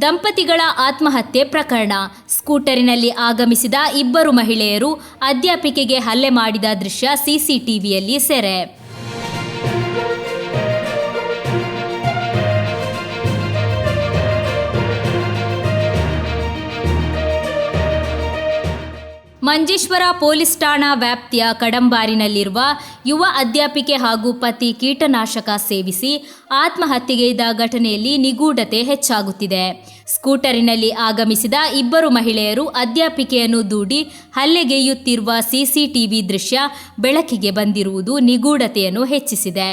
ದಂಪತಿಗಳ ಆತ್ಮಹತ್ಯೆ ಪ್ರಕರಣ. ಸ್ಕೂಟರಿನಲ್ಲಿ ಆಗಮಿಸಿದ ಇಬ್ಬರು ಮಹಿಳೆಯರು ಅಧ್ಯಾಪಿಕೆಗೆ ಹಲ್ಲೆ ಮಾಡಿದ ದೃಶ್ಯ ಸಿಸಿಟಿವಿಯಲ್ಲಿ ಸೆರೆ. ಮಂಜೇಶ್ವರ ಪೊಲೀಸ್ ಠಾಣಾ ವ್ಯಾಪ್ತಿಯ ಕಡಂಬಾರಿನಲ್ಲಿರುವ ಯುವ ಅಧ್ಯಾಪಿಕೆ ಹಾಗೂ ಪತಿ ಕೀಟನಾಶಕ ಸೇವಿಸಿ ಆತ್ಮಹತ್ಯೆಗೈದ ಘಟನೆಯಲ್ಲಿ ನಿಗೂಢತೆ ಹೆಚ್ಚಾಗುತ್ತಿದೆ. ಸ್ಕೂಟರಿನಲ್ಲಿ ಆಗಮಿಸಿದ ಇಬ್ಬರು ಮಹಿಳೆಯರು ಅಧ್ಯಾಪಿಕೆಯನ್ನು ದೂಡಿ ಹಲ್ಲೆಗೆಯುತ್ತಿರುವ ಸಿಸಿಟಿವಿ ದೃಶ್ಯ ಬೆಳಕಿಗೆ ಬಂದಿರುವುದು ನಿಗೂಢತೆಯನ್ನು ಹೆಚ್ಚಿಸಿದೆ.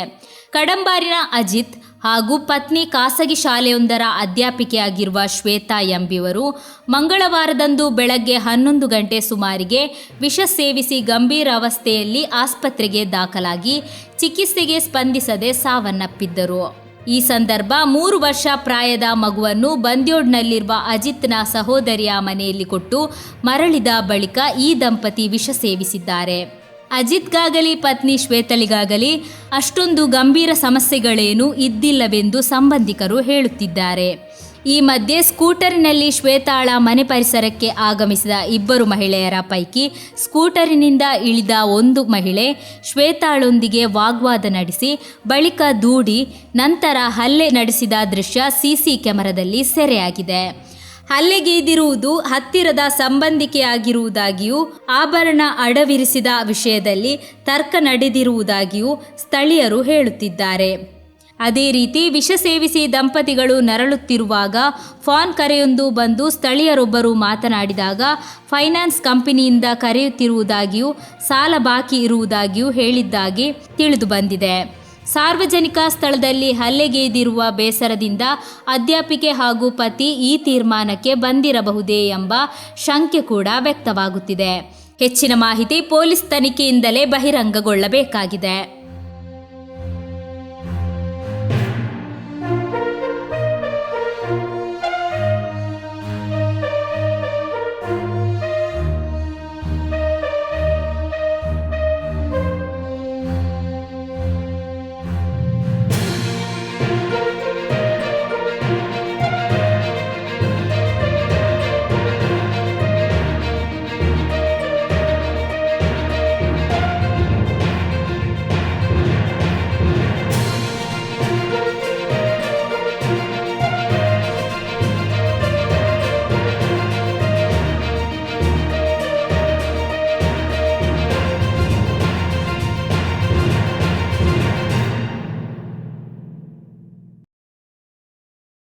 ಕಡಂಬಾರಿನ ಅಜಿತ್ ಹಾಗೂ ಪತ್ನಿ ಖಾಸಗಿ ಶಾಲೆಯೊಂದರ ಅಧ್ಯಾಪಿಕೆಯಾಗಿರುವ ಶ್ವೇತಾ ಎಂಬಿವರು ಮಂಗಳವಾರದಂದು ಬೆಳಗ್ಗೆ ಹನ್ನೊಂದು ಗಂಟೆ ಸುಮಾರಿಗೆ ವಿಷ ಸೇವಿಸಿ ಗಂಭೀರ ಅವಸ್ಥೆಯಲ್ಲಿ ಆಸ್ಪತ್ರೆಗೆ ದಾಖಲಾಗಿ ಚಿಕಿತ್ಸೆಗೆ ಸ್ಪಂದಿಸದೆ ಸಾವನ್ನಪ್ಪಿದ್ದರು. ಈ ಸಂದರ್ಭ ಮೂರು ವರ್ಷ ಪ್ರಾಯದ ಮಗುವನ್ನು ಬಂದ್ಯೋಡ್ನಲ್ಲಿರುವ ಅಜಿತ್ನ ಸಹೋದರಿಯ ಮನೆಯಲ್ಲಿ ಕೊಟ್ಟು ಮರಳಿದ ಬಳಿಕ ಈ ದಂಪತಿ ವಿಷ ಸೇವಿಸಿದ್ದಾರೆ. ಅಜಿತ್ಗಾಗಲಿ ಪತ್ನಿ ಶ್ವೇತಲಿಗಾಗಲಿ ಅಷ್ಟೊಂದು ಗಂಭೀರ ಸಮಸ್ಯೆಗಳೇನೂ ಇದ್ದಿಲ್ಲವೆಂದು ಸಂಬಂಧಿಕರು ಹೇಳುತ್ತಿದ್ದಾರೆ. ಈ ಮಧ್ಯೆ ಸ್ಕೂಟರಿನಲ್ಲಿ ಶ್ವೇತಾಳ ಮನೆ ಪರಿಸರಕ್ಕೆ ಆಗಮಿಸಿದ ಇಬ್ಬರು ಮಹಿಳೆಯರ ಪೈಕಿ ಸ್ಕೂಟರಿನಿಂದ ಇಳಿದ ಒಂದು ಮಹಿಳೆ ಶ್ವೇತಾಳೊಂದಿಗೆ ವಾಗ್ವಾದ ನಡೆಸಿ ಬಳಿಕ ದೂಡಿ ನಂತರ ಹಲ್ಲೆ ನಡೆಸಿದ ದೃಶ್ಯ ಸಿಸಿ ಕ್ಯಾಮೆರಾದಲ್ಲಿ ಸೆರೆಯಾಗಿದೆ. ಹಲ್ಲೆಗೈದಿರುವುದು ಹತ್ತಿರದ ಸಂಬಂಧಿಕೆಯಾಗಿರುವುದಾಗಿಯೂ, ಆಭರಣ ಅಡವಿರಿಸಿದ ವಿಷಯದಲ್ಲಿ ತರ್ಕ ನಡೆದಿರುವುದಾಗಿಯೂ ಸ್ಥಳೀಯರು ಹೇಳುತ್ತಿದ್ದಾರೆ. ಅದೇ ರೀತಿ ವಿಷ ಸೇವಿಸಿ ದಂಪತಿಗಳು ನರಳುತ್ತಿರುವಾಗ ಫೋನ್ ಕರೆಯೊಂದು ಬಂದು ಸ್ಥಳೀಯರೊಬ್ಬರು ಮಾತನಾಡಿದಾಗ ಫೈನಾನ್ಸ್ ಕಂಪನಿಯಿಂದ ಕರೆಯುತ್ತಿರುವುದಾಗಿಯೂ, ಸಾಲ ಬಾಕಿ ಇರುವುದಾಗಿಯೂ ಹೇಳಿದ್ದಾಗಿ ತಿಳಿದು ಬಂದಿದೆ ಸಾರ್ವಜನಿಕ ಸ್ಥಳದಲ್ಲಿ ಹಲ್ಲೆಗೈದಿರುವ ಬೇಸರದಿಂದ ಅಧ್ಯಾಪಿಕೆ ಹಾಗೂ ಪತಿ ಈ ತೀರ್ಮಾನಕ್ಕೆ ಬಂದಿರಬಹುದೇ ಎಂಬ ಶಂಕೆ ಕೂಡ ವ್ಯಕ್ತವಾಗುತ್ತಿದೆ. ಹೆಚ್ಚಿನ ಮಾಹಿತಿ ಪೊಲೀಸ್ ತನಿಖೆಯಿಂದಲೇ ಬಹಿರಂಗಗೊಳ್ಳಬೇಕಾಗಿದೆ.